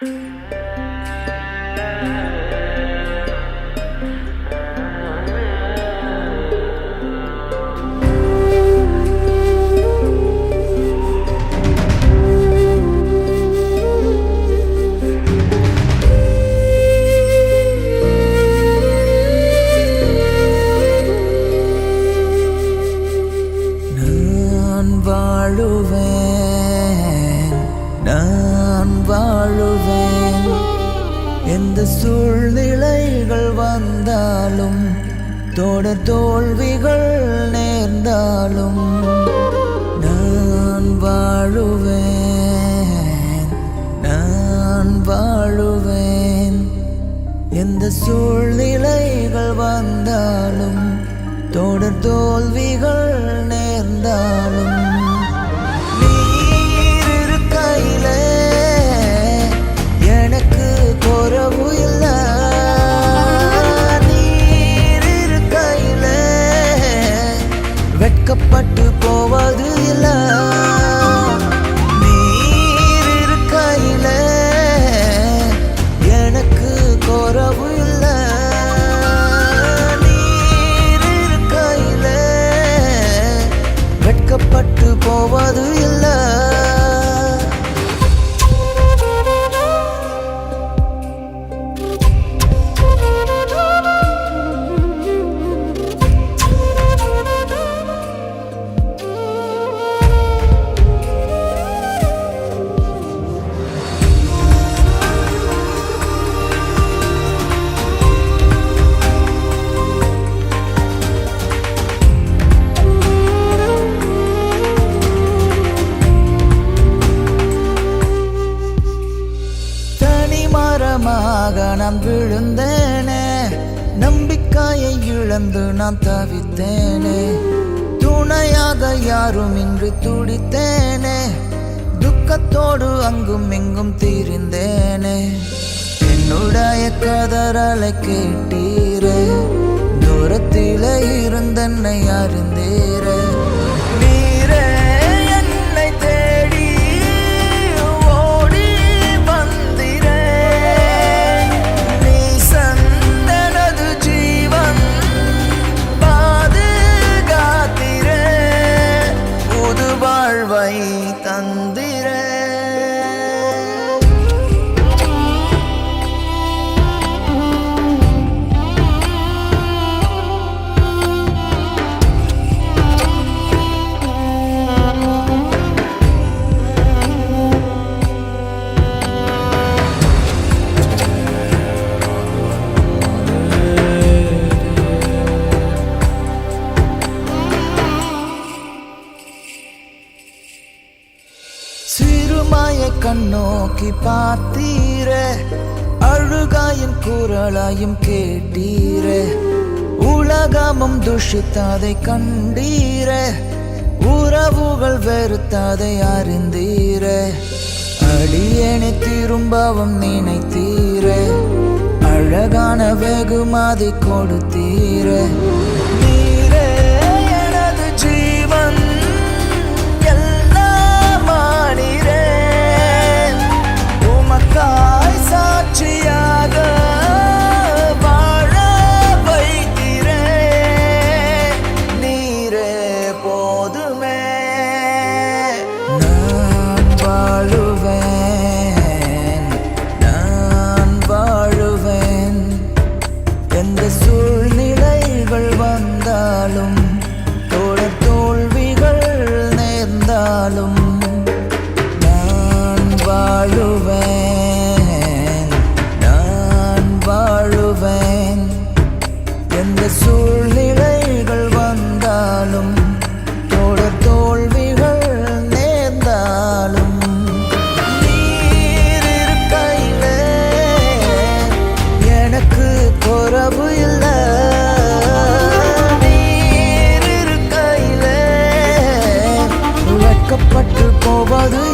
நான் எந்த சூழ்நிலைகள் வந்தாலும் தொடர் தோல்விகள் நேர்ந்தாலும் நான் வாழுவேன் நான் வாழுவேன். எந்த சூழ்நிலைகள் வந்தாலும் தொடர் தோல்விகள் நேர்ந்தாலும் வெட்கப்பட்டு நான் விழுந்தேனே. நம்பிக்கையை இழந்து நான் தவித்தேனே. துணையாக யாரும் இன்று துடித்தேனே. துக்கத்தோடு அங்கும் எங்கும் தீர்ந்தேனே. என்னுடைய கதறலை கேட்டீரே. தூரத்திலே இருந்தென்னை அறிந்தீரே. சிறுமாய கண்ணோக்கி பார்த்தீரே. அழுகாயின் குரலாயும் கேட்டீரே. உலகமும் துஷித்ததை கண்டீரே. உறவுகள் வெறுத்ததை அறிந்தீரே. அடியணி திரும்பவும் நினைத்தீரே. அழகான வெகுமதி கொடுத்தீரே. சூழ்நிலைகள் வந்தாலும் தொடர் தோல்விகள் நேர்ந்தாலும் நீர் இருக்கையில் எனக்கு குறவு இல்லை. போவது